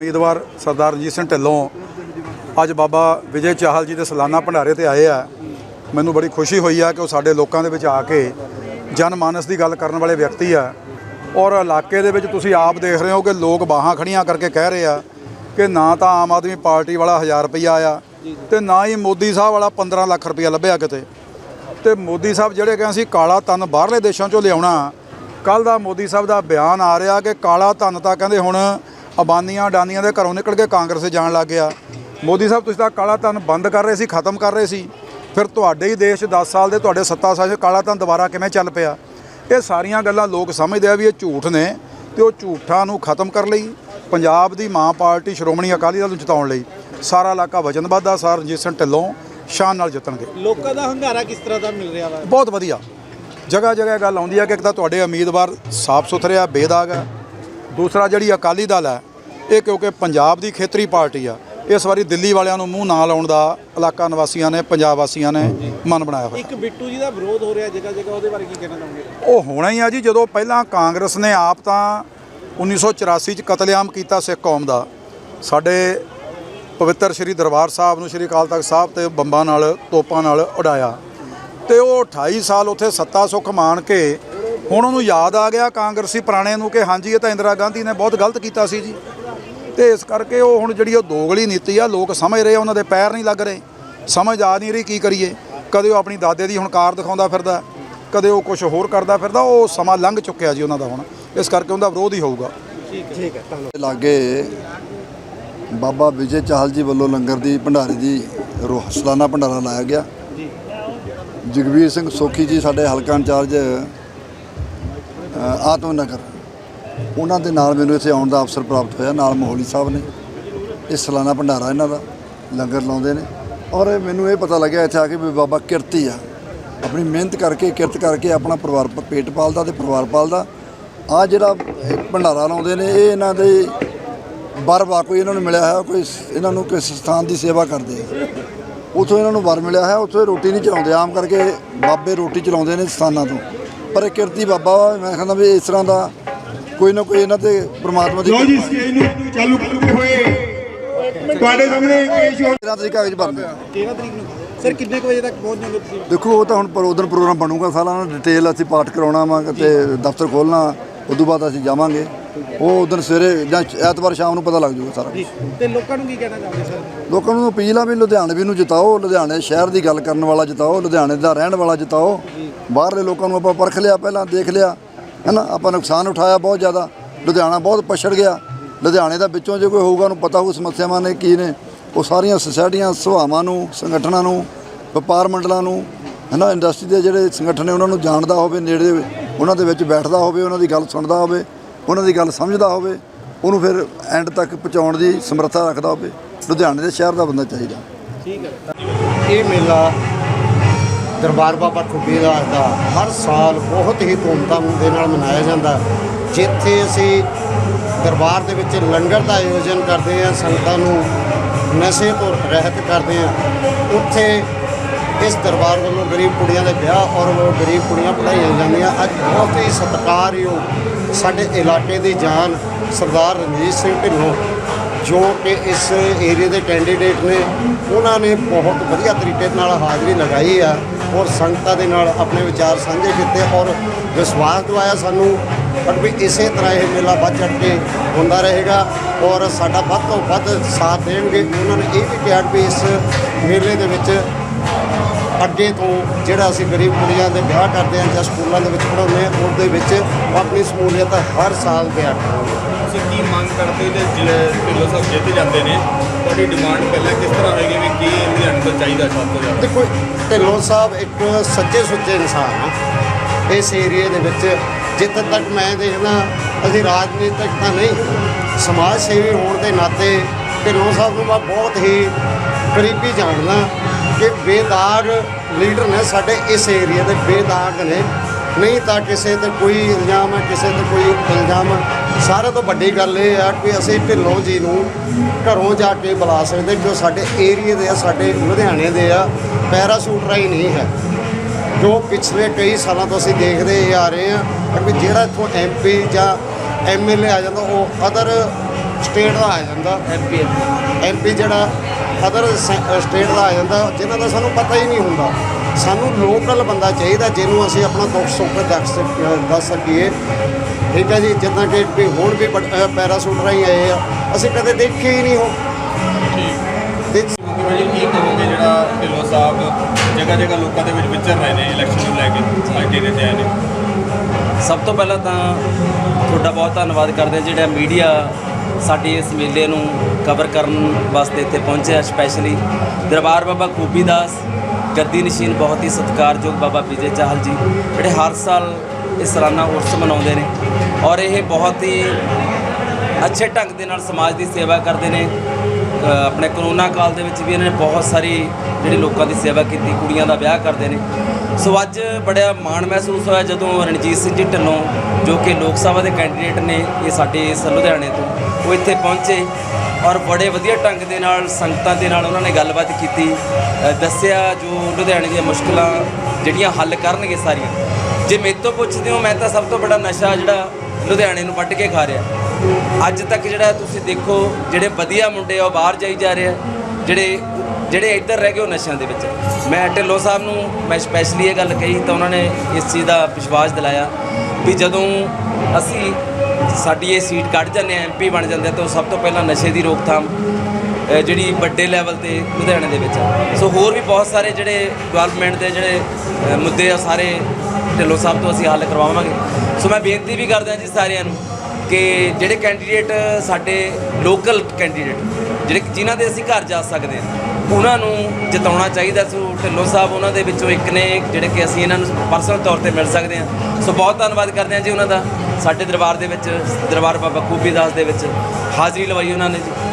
ਉਮੀਦਵਾਰ ਸਰਦਾਰ ਰਣਜੀਤ ਸਿੰਘ ਢਿੱਲੋਂ ਅੱਜ ਬਾਬਾ ਵਿਜੇ ਚਾਹਲ ਜੀ ਦੇ ਸਾਲਾਨਾ ਭੰਡਾਰੇ ਤੇ ਆਏ ਆ। ਮੈਨੂੰ ਬੜੀ ਖੁਸ਼ੀ ਹੋਈ ਆ ਕਿ ਉਹ ਸਾਡੇ ਲੋਕਾਂ ਦੇ ਵਿੱਚ ਆ ਕੇ ਜਨਮਾਨਸ ਦੀ ਗੱਲ ਕਰਨ ਵਾਲੇ ਵਿਅਕਤੀ ਆ। ਔਰ ਇਲਾਕੇ ਦੇ ਵਿੱਚ ਤੁਸੀਂ ਆਪ ਦੇਖ ਰਹੇ ਹੋ ਕਿ ਲੋਕ ਬਾਹਾਂ ਖੜੀਆਂ ਕਰਕੇ ਕਹਿ ਰਹੇ ਆ ਕਿ ਨਾ ਤਾਂ ਆਮ ਆਦਮੀ ਪਾਰਟੀ ਵਾਲਾ 1000 ਰੁਪਈਆ ਆਇਆ ਤੇ ਨਾ ਹੀ ਮੋਦੀ ਸਾਹਿਬ ਵਾਲਾ 15 ਲੱਖ ਰੁਪਈਆ ਲੱਭਿਆ ਕਿਤੇ। ਤੇ ਮੋਦੀ ਸਾਹਿਬ ਜਿਹੜੇ ਕਹਿੰਦੇ ਸੀ ਕਾਲਾ ਧਨ ਬਾਹਰਲੇ ਦੇਸ਼ਾਂ ਚੋਂ ਲਿਆਉਣਾ ਕੱਲ ਦਾ ਮੋਦੀ ਸਾਹਿਬ ਦਾ ਬਿਆਨ ਆ ਰਿਹਾ ਕਿ ਕਾਲਾ ਧਨ ਤਾਂ ਕਹਿੰਦੇ ਹੁਣ ਅਬਾਨੀਆਂ ਡਾਨੀਆਂ ਦੇ ਘਰੋਂ ਨਿਕਲ ਕੇ ਕਾਂਗਰਸ ਜਾਣ ਲੱਗ ਗਿਆ। ਮੋਦੀ ਸਾਹਿਬ ਤੁਸੀਂ ਤਾਂ ਕਾਲਾ ਧਨ ਬੰਦ ਕਰ ਰਹੇ ਸੀ ਖਤਮ ਕਰ ਰਹੇ ਸੀ। ਫਿਰ ਤੁਹਾਡੇ ਹੀ ਦੇਸ਼ 'ਚ 10 ਸਾਲ ਦੇ ਤੁਹਾਡੇ ਸੱਤਾ ਸਾਲ ਕਾਲਾ ਧਨ ਦੁਬਾਰਾ ਕਿਵੇਂ ਚੱਲ ਪਿਆ? ਇਹ ਸਾਰੀਆਂ ਗੱਲਾਂ ਲੋਕ ਸਮਝਦੇ ਆ ਵੀ ਇਹ ਝੂਠ ਨੇ ਤੇ ਉਹ ਝੂਠਾਂ ਨੂੰ ਖਤਮ ਕਰ ਲਈ ਪੰਜਾਬ ਦੀ ਮਾਂ ਪਾਰਟੀ ਸ਼੍ਰੋਮਣੀ ਅਕਾਲੀ ਦਲ ਨੂੰ ਜਿਤਾਉਣ ਲਈ। ਸਾਰਾ ਇਲਾਕਾ ਵਚਨਬੱਧ ਆ ਸਰ ਰਣਜੀਤ ਸਿੰਘ ਢਿੱਲੋਂ ਸ਼ਾਨ ਨਾਲ ਜਿੱਤਣਗੇ। ਲੋਕਾਂ ਦਾ ਹੰਗਾਰਾ ਕਿਸ ਤਰ੍ਹਾਂ ਦਾ ਮਿਲ ਰਿਹਾ ਵਾ? ਬਹੁਤ ਵਧੀਆ। ਜਗ੍ਹਾ ਜਗ੍ਹਾ ਗੱਲ ਆਉਂਦੀ ਹੈ ਕਿ ਇੱਕ ਤਾਂ ਤੁਹਾਡੇ ਉਮੀਦਵਾਰ ਸਾਫ਼ ਸੁਥਰੇ ਆ ਬੇਦਾਗ ਹੈ ਦੂਸਰਾ ਜਿਹੜੀ ਅਕਾਲੀ ਦਲ ਹੈ ਇਹ ਕਿਉਂਕਿ ਪੰਜਾਬ ਦੀ ਖੇਤਰੀ ਪਾਰਟੀ ਆ ਇਸ ਵਾਰੀ ਦਿੱਲੀ ਵਾਲਿਆਂ ਨੂੰ ਮੂੰਹ ਨਾ ਲਾਉਣ ਦਾ ਇਲਾਕਾ ਨਿਵਾਸੀਆਂ ਨੇ ਪੰਜਾਬ ਵਾਸੀਆਂ ਨੇ ਮਨ ਬਣਾਇਆ ਹੋਇਆ। ਇੱਕ ਬਿੱਟੂ ਜੀ ਦਾ ਵਿਰੋਧ ਹੋ ਰਿਹਾ ਜਗ੍ਹਾ ਜਗ੍ਹਾ ਉਹਦੇ ਬਾਰੇ ਕੀ ਕਹਿਣਾ ਚਾਹੁੰਦੇ ਉਹ ਹੋਣਾ ਹੀ ਆ ਜੀ ਜਦੋਂ ਪਹਿਲਾਂ ਕਾਂਗਰਸ ਨੇ ਆਪ ਤਾਂ 1984 ਚ ਕਤਲੇਆਮ ਕੀਤਾ ਸਿੱਖ ਕੌਮ ਦਾ। ਸਾਡੇ ਪਵਿੱਤਰ ਸ੍ਰੀ ਦਰਬਾਰ ਸਾਹਿਬ ਨੂੰ ਸ੍ਰੀ ਅਕਾਲ ਤਖਤ ਸਾਹਿਬ ਤੇ ਬੰਬਾਂ ਨਾਲ ਤੋਪਾਂ ਨਾਲ ਉਡਾਇਆ। ਤੇ ਉਹ 28 ਸਾਲ ਉੱਥੇ ਸੱਤਾ ਸੁੱਖ ਮਾਣ ਕੇ ਹੁਣ ਉਹਨੂੰ ਯਾਦ ਆ ਗਿਆ ਕਾਂਗਰਸੀ ਪੁਰਾਣੇ ਨੂੰ ਕਿ ਹਾਂਜੀ ਇਹ ਤਾਂ ਇੰਦਰਾ ਗਾਂਧੀ ਨੇ ਬਹੁਤ ਗਲਤ ਕੀਤਾ ਸੀ ਜੀ। ਤੇ ਇਸ ਕਰਕੇ ਉਹ ਹੁਣ ਜਿਹੜੀ ਉਹ ਦੋਗਲੀ ਨੀਤੀ ਆ ਲੋਕ ਸਮਝ ਰਹੇ ਉਹਨਾਂ ਦੇ ਪੈਰ ਨਹੀਂ ਲੱਗ ਰਹੇ। ਸਮਝ ਆ ਨਹੀਂ ਰਹੀ ਕੀ ਕਰੀਏ। ਕਦੇ ਉਹ ਆਪਣੀ ਦਾਦੇ ਦੀ ਹੁਣ ਕਾਰ ਦਿਖਾਉਂਦਾ ਫਿਰਦਾ ਕਦੇ ਉਹ ਕੁਝ ਹੋਰ ਕਰਦਾ ਫਿਰਦਾ ਉਹ ਸਮਾਂ ਲੰਘ ਚੁੱਕਿਆ ਜੀ ਉਹਨਾਂ ਦਾ ਹੁਣ। ਇਸ ਕਰਕੇ ਉਹਦਾ ਵਿਰੋਧ ਹੀ ਹੋਊਗਾ। ਠੀਕ ਹੈ ਧੰਨਵਾਦ। ਲਾਗੇ ਬਾਬਾ ਵਿਜੇ ਚਾਹਲ ਜੀ ਵੱਲੋਂ ਲੰਗਰ ਦੀ ਭੰਡਾਰੇ ਦੀ ਰੋਹ ਸਾਲਾਨਾ ਭੰਡਾਰਾ ਲਾਇਆ ਗਿਆ। ਜੀ। ਜਗਵੀਰ ਸਿੰਘ ਸੋਖੀ ਜੀ ਸਾਡੇ ਹਲਕਾ ਇੰਚਾਰਜ ਆਤਮ ਨਗਰ। ਉਹਨਾਂ ਦੇ ਨਾਲ ਮੈਨੂੰ ਇੱਥੇ ਆਉਣ ਦਾ ਅਵਸਰ ਪ੍ਰਾਪਤ ਹੋਇਆ, ਨਾਲ ਮੋਹਲੀ ਸਾਹਿਬ ਨੇ। ਇਹ ਸਾਲਾਨਾ ਭੰਡਾਰਾ ਇਹਨਾਂ ਦਾ, ਲੰਗਰ ਲਾਉਂਦੇ ਨੇ। ਔਰ ਮੈਨੂੰ ਇਹ ਪਤਾ ਲੱਗਿਆ ਇੱਥੇ ਆ ਕੇ ਵੀ ਬਾਬਾ ਕਿਰਤੀ ਆ। ਆਪਣੀ ਮਿਹਨਤ ਕਰਕੇ, ਕਿਰਤ ਕਰਕੇ ਆਪਣਾ ਪਰਿਵਾਰ ਪੇਟ ਪਾਲਦਾ ਤੇ ਪਰਿਵਾਰ ਪਾਲਦਾ। ਆ ਜਿਹੜਾ ਭੰਡਾਰਾ ਲਾਉਂਦੇ ਨੇ, ਇਹ ਇਹਨਾਂ ਦੇ ਬਰ ਵਾ ਕੋਈ ਇਹਨਾਂ ਨੂੰ ਮਿਲਿਆ ਹੈ ਕੋਈ ਇਹਨਾਂ ਨੂੰ ਕਿਸ ਸਥਾਨ ਦੀ ਸੇਵਾ ਕਰਦੇ ਆ। ਉਥੋਂ ਇਹਨਾਂ ਨੂੰ ਵਰ ਮਿਲਿਆ ਹੈ ਉਥੋਂ ਇਹ ਰੋਟੀ ਨਹੀਂ ਚਲਾਉਂਦੇ। ਆਮ ਕਰਕੇ ਬਾਬੇ ਰੋਟੀ ਚਲਾਉਂਦੇ ਨੇ ਸਥਾਨਾਂ ਤੋਂ। ਪਰ ਇਹ ਕਿਰਤੀ ਬਾਬਾ ਵਾ ਮੈਂ ਕਹਿੰਦਾ ਵੀ ਇਸ ਤਰ੍ਹਾਂ ਦਾ ਕੋਈ ਨਾ ਕੋਈ ਇਹਨਾਂ ਤੇ ਪ੍ਰਮਾਤਮਾ ਦੀ ਲੋ ਜੀ ਸਟੇਜ ਨੂੰ ਚਾਲੂ ਕਰਦੇ ਹੋਏ। ਤੁਹਾਡੇ ਸਾਹਮਣੇ ਪੇਸ਼ ਹੋ ਕਿਹੜਾ ਤੁਸੀਂ ਕਾਗਜ਼ ਭਰਨੇ 13 ਤਰੀਕ ਨੂੰ? ਸਰ ਕਿੰਨੇ ਵਜੇ ਤੱਕ ਪਹੁੰਚ ਜਾਓਗੇ ਤੁਸੀਂ? ਦੇਖੋ ਉਹ ਤਾਂ ਹੁਣ ਉਦੋਂ ਪ੍ਰੋਗਰਾਮ ਬਣੂਗਾ ਸਾਰਾ ਡਿਟੇਲ ਅਸੀਂ ਪਾਠ ਕਰਾਉਣਾ ਵਾ ਤੇ ਦਫ਼ਤਰ ਖੋਲਣਾ ਉਦੋਂ ਬਾਅਦ ਅਸੀਂ ਜਾਵਾਂਗੇ। ਉਹ ਉਦੋਂ ਸਵੇਰੇ ਜਾਂ ਐਤਵਾਰ ਸ਼ਾਮ ਨੂੰ ਪਤਾ ਲੱਗ ਜਾਊਗਾ ਸਾਰਾ ਜੀ ਤੇ ਲੋਕਾਂ ਨੂੰ ਕੀ ਕਹਿਣਾ ਚਾਹੁੰਦੇ ਸਰ? ਲੋਕਾਂ ਨੂੰ ਅਪੀਲ ਆ ਵੀ ਲੁਧਿਆਣੇ ਵੀ ਨੂੰ ਜਿਤਾਓ ਲੁਧਿਆਣੇ ਸ਼ਹਿਰ ਦੀ ਗੱਲ ਕਰਨ ਵਾਲਾ ਜਿਤਾਓ ਲੁਧਿਆਣੇ ਦਾ ਰਹਿਣ ਵਾਲਾ ਜਿਤਾਓ। ਬਾਹਰਲੇ ਲੋਕਾਂ ਨੂੰ ਆਪਾਂ ਪਰਖ ਲਿਆ, ਪਹਿਲਾਂ ਦੇਖ ਲਿਆ, ਹੈਨਾ? ਆਪਾਂ ਨੁਕਸਾਨ ਉਠਾਇਆ ਬਹੁਤ ਜ਼ਿਆਦਾ। ਲੁਧਿਆਣਾ ਬਹੁਤ ਪਛੜ ਗਿਆ। ਲੁਧਿਆਣੇ ਦਾ ਵਿੱਚੋਂ ਜੇ ਕੋਈ ਹੋਊਗਾ, ਉਹਨੂੰ ਪਤਾ ਹੋਊ ਸਮੱਸਿਆਵਾਂ ਨੇ ਕੀ ਨੇ। ਉਹ ਸਾਰੀਆਂ ਸੁਸਾਇਟੀਆਂ, ਸੁਭਾਵਾਂ ਨੂੰ, ਸੰਗਠਨਾਂ ਨੂੰ, ਵਪਾਰ ਮੰਡਲਾਂ ਨੂੰ, ਹੈਨਾ? ਇੰਡਸਟਰੀ ਦੇ ਜਿਹੜੇ ਸੰਗਠਨ ਨੇ, ਉਹਨਾਂ ਨੂੰ ਜਾਣਦਾ ਹੋਵੇ, ਨੇੜੇ ਉਹਨਾਂ ਦੇ ਵਿੱਚ ਬੈਠਦਾ ਹੋਵੇ, ਉਹਨਾਂ ਦੀ ਗੱਲ ਸੁਣਦਾ ਹੋਵੇ, ਉਹਨਾਂ ਦੀ ਗੱਲ ਸਮਝਦਾ ਹੋਵੇ, ਉਹਨੂੰ ਫਿਰ ਐਂਡ ਤੱਕ ਪਹੁੰਚਾਉਣ ਦੀ ਸਮਰੱਥਾ ਰੱਖਦਾ ਹੋਵੇ। ਲੁਧਿਆਣੇ ਦੇ ਸ਼ਹਿਰ ਦਾ ਬੰਦਾ ਚਾਹੀਦਾ। ਠੀਕ ਹੈ। ਇਹ ਮੇਲਾ ਦਰਬਾਰ ਬਾਬਾ ਖੁੱਬੀਦਾਸ ਦਾ ਹਰ ਸਾਲ ਬਹੁਤ ਹੀ ਧੂਮਧਾਮ ਦੇ ਨਾਲ ਮਨਾਇਆ ਜਾਂਦਾ ਜਿੱਥੇ ਅਸੀਂ ਦਰਬਾਰ ਦੇ ਵਿੱਚ ਲੰਗਰ ਦਾ ਆਯੋਜਨ ਕਰਦੇ ਹਾਂ, ਸੰਗਤਾਂ ਨੂੰ ਨਸ਼ੇ ਤੋਂ ਰਹਿਤ ਕਰਦੇ ਹਾਂ। ਉੱਥੇ ਇਸ ਦਰਬਾਰ ਵੱਲੋਂ ਗਰੀਬ ਕੁੜੀਆਂ ਦੇ ਵਿਆਹ ਔਰ ਉਹ ਗਰੀਬ ਕੁੜੀਆਂ ਪੜ੍ਹਾਈਆਂ ਜਾਂਦੀਆਂ। ਅੱਜ ਬਹੁਤ ਹੀ ਸਤਿਕਾਰਯੋਗ ਸਾਡੇ ਇਲਾਕੇ ਦੀ ਜਾਨ ਸਰਦਾਰ ਰਣਜੀਤ ਸਿੰਘ ਢਿੱਲੋਂ, ਜੋ ਕਿ ਇਸ ਏਰੀਆ ਦੇ ਕੈਂਡੀਡੇਟ ਨੇ, ਉਹਨਾਂ ਨੇ ਬਹੁਤ ਵਧੀਆ ਤਰੀਕੇ ਨਾਲ ਹਾਜ਼ਰੀ ਲਗਾਈ ਆ। ਔਰ ਸੰਗਤਾਂ ਦੇ ਨਾਲ ਆਪਣੇ ਵਿਚਾਰ ਸਾਂਝੇ ਕੀਤੇ ਔਰ ਵਿਸ਼ਵਾਸ ਦਿਵਾਇਆ ਸਾਨੂੰ। ਪਰ ਵੀ ਇਸੇ ਤਰ੍ਹਾਂ ਇਹ ਮੇਲਾ ਵੱਧ ਚੜ੍ਹ ਕੇ ਹੁੰਦਾ ਰਹੇਗਾ ਔਰ ਸਾਡਾ ਵੱਧ ਤੋਂ ਵੱਧ ਸਾਥ ਦੇਣਗੇ। ਉਹਨਾਂ ਨੇ ਇਹ ਵੀ ਕਿਹਾ ਵੀ ਇਸ ਮੇਲੇ ਦੇ ਵਿੱਚ ਅੱਗੇ ਤੋਂ ਜਿਹੜਾ ਅਸੀਂ ਗਰੀਬ ਕੁੜੀਆਂ ਦੇ ਵਿਆਹ ਕਰਦੇ ਹਾਂ ਜਾਂ ਸਕੂਲਾਂ ਦੇ ਵਿੱਚ ਪੜ੍ਹਾਉਂਦੇ ਹਾਂ, ਉਹਦੇ ਵਿੱਚ ਆਪਣੀ ਸਮੂਲੀਅਤ ਹਰ ਸਾਲ ਤਿਆਰ ਕਰਾਂਗੇ। ਤੁਸੀਂ ਕੀ ਮੰਗ ਕਰਦੇ ਜੇ ਢਿੱਲੋਂ ਸਾਹਿਬ ਜਿੱਤ ਜਾਂਦੇ ਨੇ? ਤੁਹਾਡੀ ਡਿਮਾਂਡ ਪਹਿਲਾਂ ਕਿਸ ਤਰ੍ਹਾਂ ਹੋਏਗੀ ਵੀ ਕੀ ਲੁਧਿਆਣੇ ਤੋਂ ਚਾਹੀਦਾ ਸਭ ਤੋਂ ਜ਼ਿਆਦਾ? ਦੇਖੋ, ਢਿੱਲੋਂ ਸਾਹਿਬ ਇੱਕ ਸੱਚੇ ਸੁੱਚੇ ਇਨਸਾਨ ਆ ਇਸ ਏਰੀਏ ਦੇ ਵਿੱਚ ਜਿੱਥੇ ਤੱਕ ਮੈਂ ਦੇਖਦਾ, ਅਸੀਂ ਰਾਜਨੀਤਿਕ ਤਾਂ ਨਹੀਂ, ਸਮਾਜ ਸੇਵੀ ਹੋਣ ਦੇ ਨਾਤੇ ਢਿੱਲੋਂ ਸਾਹਿਬ ਨੂੰ ਮੈਂ ਬਹੁਤ ਹੀ ਕਰੀਬੀ ਜਾਣਦਾ ਕਿ ਬੇਦਾਗ ਲੀਡਰ ਨੇ ਸਾਡੇ ਇਸ ਏਰੀਏ ਦੇ ਬੇਦਾਗ ਨੇ। ਨਹੀਂ ਤਾਂ ਕਿਸੇ ਤੇ ਕੋਈ ਇਲਜ਼ਾਮ ਹੈ, ਕਿਸੇ ਤੇ ਕੋਈ ਇਲਜ਼ਾਮ ਹੈ ਸਾਰੇ ਤੋਂ ਵੱਡੀ ਗੱਲ ਇਹ ਆ ਕਿ ਅਸੀਂ ਢਿੱਲੋਂ ਜੀ ਨੂੰ ਘਰੋਂ ਜਾ ਕੇ ਬੁਲਾ ਸਕਦੇ ਉਹ ਸਾਡੇ ਏਰੀਏ ਦੇ ਆ ਸਾਡੇ ਲੁਧਿਆਣੇ ਦੇ ਆ ਪੈਰਾਸ਼ੂਟ ਰਾਈ ਨਹੀਂ ਹੈ। ਜੋ ਪਿਛਲੇ ਕਈ ਸਾਲਾਂ ਤੋਂ ਅਸੀਂ ਦੇਖਦੇ ਆ ਰਹੇ ਹਾਂ ਕਿ ਜਿਹੜਾ ਇੱਥੋਂ ਐਮਪੀ ਜਾਂ ਐਮਐਲਏ ਆ ਜਾਂਦਾ ਉਹ ਅਦਰ ਸਟੇਟ ਦਾ ਆ ਜਾਂਦਾ। ਐਮਪੀ ਐਮਪੀ ਜਿਹੜਾ ਅਦਰ ਸਟੇਟ ਦਾ ਆ ਜਾਂਦਾ ਜਿਨ੍ਹਾਂ ਦਾ ਸਾਨੂੰ ਪਤਾ ਹੀ ਨਹੀਂ ਹੁੰਦਾ। ਸਾਨੂੰ ਲੋਕਲ ਬੰਦਾ ਚਾਹੀਦਾ ਜਿਹਨੂੰ ਅਸੀਂ ਆਪਣਾ ਦੁੱਖ ਸੁੱਖ ਦੱਸ ਦੱਸ ਸਕੀਏ। ਠੀਕ ਹੈ ਜੀ ਜਿੱਦਾਂ ਕਿ ਵੀ ਹੁਣ ਵੀ ਅਹ ਪੈਰਾਸੂਟ ਰਾਹੀਂ ਆਏ ਆ। ਅਸੀਂ ਕਦੇ ਦੇਖੇ ਹੀ ਨਹੀਂ ਹੋ ਤੇ ਕਿਵੇਂ ਜੀ ਕੀ ਕਹੋਗੇ ਜਿਹੜਾ ਢਿੱਲੋਂ ਸਾਹਿਬ ਜਗ੍ਹਾ ਜਗ੍ਹਾ ਲੋਕਾਂ ਦੇ ਵਿੱਚ ਵਿਚਰ ਰਹੇ ਨੇ ਇਲੈਕਸ਼ਨ ਨੂੰ ਲੈ ਕੇ? ਅੱਗੇ ਦੇ ਆਏ ਨੇ। ਸਭ ਤੋਂ ਪਹਿਲਾਂ ਤਾਂ ਤੁਹਾਡਾ ਬਹੁਤ ਧੰਨਵਾਦ ਕਰਦੇ ਜਿਹੜਾ ਮੀਡੀਆ ਸਾਡੇ ਇਸ ਮੇਲੇ ਨੂੰ ਕਵਰ ਕਰਨ ਵਾਸਤੇ ਇੱਥੇ ਪਹੁੰਚਿਆ ਸਪੈਸ਼ਲੀ ਦਰਬਾਰ ਬਾਬਾ ਖੂਬੀ ਦਾਸ। ਗੱਦੀ ਨਸ਼ੀਨ ਬਹੁਤ ਹੀ ਸਤਿਕਾਰਯੋਗ ਬਾਬਾ ਵਿਜੇ ਚਾਹਲ ਜੀ, ਜਿਹੜੇ ਹਰ ਸਾਲ ਇਹ ਸਾਲਾਨਾ ਉਰਸ ਮਨਾਉਂਦੇ ਨੇ ਔਰ ਇਹ ਬਹੁਤ ਹੀ ਅੱਛੇ ਢੰਗ ਦੇ ਨਾਲ ਸਮਾਜ ਦੀ ਸੇਵਾ ਕਰਦੇ ਨੇ। ਆਪਣੇ ਕਰੋਨਾ ਕਾਲ ਦੇ ਵਿੱਚ ਵੀ ਇਹਨਾਂ ਨੇ ਬਹੁਤ ਸਾਰੀ ਜਿਹੜੇ ਲੋਕਾਂ ਦੀ ਸੇਵਾ ਕੀਤੀ, ਕੁੜੀਆਂ ਦਾ ਵਿਆਹ ਕਰਦੇ ਨੇ। ਸੋ ਅੱਜ ਬੜਾ ਮਾਣ ਮਹਿਸੂਸ ਹੋਇਆ ਜਦੋਂ ਰਣਜੀਤ ਸਿੰਘ ਜੀ ਢਿੱਲੋਂ, ਜੋ ਕਿ ਲੋਕ ਸਭਾ ਦੇ ਕੈਂਡੀਡੇਟ ਨੇ, ਇਹ ਸਾਡੇ ਇਸ ਲੁਧਿਆਣੇ ਤੋਂ, ਉਹ ਇੱਥੇ ਪਹੁੰਚੇ। ਔਰ ਬੜੇ ਵਧੀਆ ਢੰਗ ਦੇ ਨਾਲ, ਸੰਗਤਾਂ ਦੇ ਨਾਲ ਉਹਨਾਂ ਨੇ ਗੱਲਬਾਤ ਕੀਤੀ। ਦੱਸਿਆ ਜੋ ਲੁਧਿਆਣੇ ਦੀਆਂ ਮੁਸ਼ਕਲਾਂ ਜਿਹੜੀਆਂ ਹੱਲ ਕਰਨਗੇ ਸਾਰੀਆਂ। ਜੇ ਮੇਰੇ ਤੋਂ ਪੁੱਛਦੇ ਹੋ, ਮੈਂ ਤਾਂ ਸਭ ਤੋਂ ਬੜਾ ਨਸ਼ਾ ਜਿਹੜਾ ਲੁਧਿਆਣੇ ਨੂੰ ਵੱਢ ਕੇ ਖਾ ਰਿਹਾ। ਅੱਜ ਤੱਕ ਜਿਹੜਾ ਤੁਸੀਂ ਦੇਖੋ, ਜਿਹੜੇ ਵਧੀਆ ਮੁੰਡੇ ਆ, ਉਹ ਬਾਹਰ ਜਾਈ ਜਾ ਰਹੇ ਆ। ਜਿਹੜੇ ਜਿਹੜੇ ਇੱਧਰ ਰਹਿ ਗਏ, ਉਹ ਨਸ਼ਿਆਂ ਦੇ ਵਿੱਚ। ਮੈਂ ਢਿੱਲੋਂ ਸਾਹਿਬ ਨੂੰ, ਮੈਂ ਸਪੈਸ਼ਲੀ ਇਹ ਗੱਲ ਕਹੀ ਤਾਂ ਉਹਨਾਂ ਨੇ ਇਸ ਚੀਜ਼ ਦਾ ਵਿਸ਼ਵਾਸ ਦਿਲਾਇਆ ਵੀ ਜਦੋਂ ਅਸੀਂ ਸਾਡੀ ਇਹ ਸੀਟ ਕੱਢ ਜਾਂਦੇ ਆ ਐਮਪੀ ਬਣ ਜਾਂਦੇ ਆ, ਤਾਂ ਸਭ ਤੋਂ ਪਹਿਲਾਂ ਨਸ਼ੇ ਦੀ ਰੋਕਥਾਮ ਜਿਹੜੀ ਵੱਡੇ ਲੈਵਲ ਤੇ ਲੁਧਿਆਣੇ ਦੇ ਵਿੱਚ ਆ। ਸੋ ਹੋਰ ਵੀ ਬਹੁਤ ਸਾਰੇ ਜਿਹੜੇ ਡਿਵੈਲਪਮੈਂਟ ਦੇ ਜਿਹੜੇ ਮੁੱਦੇ ਆ, ਸਾਰੇ ਢਿੱਲੋਂ ਸਾਹਿਬ ਤੋਂ ਅਸੀਂ ਹੱਲ ਕਰਵਾਵਾਂਗੇ ਸੋ ਮੈਂ ਬੇਨਤੀ ਵੀ ਕਰਦਾ ਜੀ ਸਾਰਿਆਂ ਨੂੰ ਕਿ ਜਿਹੜੇ ਕੈਂਡੀਡੇਟ ਸਾਡੇ ਲੋਕਲ ਕੈਂਡੀਡੇਟ ਜਿਹੜੇ ਕਿ ਜਿਨ੍ਹਾਂ ਦੇ ਅਸੀਂ ਘਰ ਜਾ ਸਕਦੇ ਹਾਂ ਉਹਨਾਂ ਨੂੰ ਜਿਤਾਉਣਾ ਚਾਹੀਦਾ ਸੋ ਢਿੱਲੋਂ ਸਾਹਿਬ ਉਹਨਾਂ ਦੇ ਵਿੱਚੋਂ ਇੱਕ ਨੇ, ਜਿਹੜੇ ਕਿ ਅਸੀਂ ਇਹਨਾਂ ਨੂੰ ਪਰਸਨਲ ਤੌਰ ਤੇ ਮਿਲ ਸਕਦੇ ਹਾਂ। ਸੋ ਬਹੁਤ ਧੰਨਵਾਦ ਕਰਦੇ ਹਾਂ ਜੀ ਉਹਨਾਂ ਦਾ, ਸਾਡੇ ਦਰਬਾਰ ਦੇ ਵਿੱਚ, ਦਰਬਾਰ ਬਾਬਾ ਖੂਬੀ ਦਾਸ ਦੇ ਵਿੱਚ ਹਾਜ਼ਰੀ ਲਵਾਈ ਉਹਨਾਂ ਨੇ ਜੀ।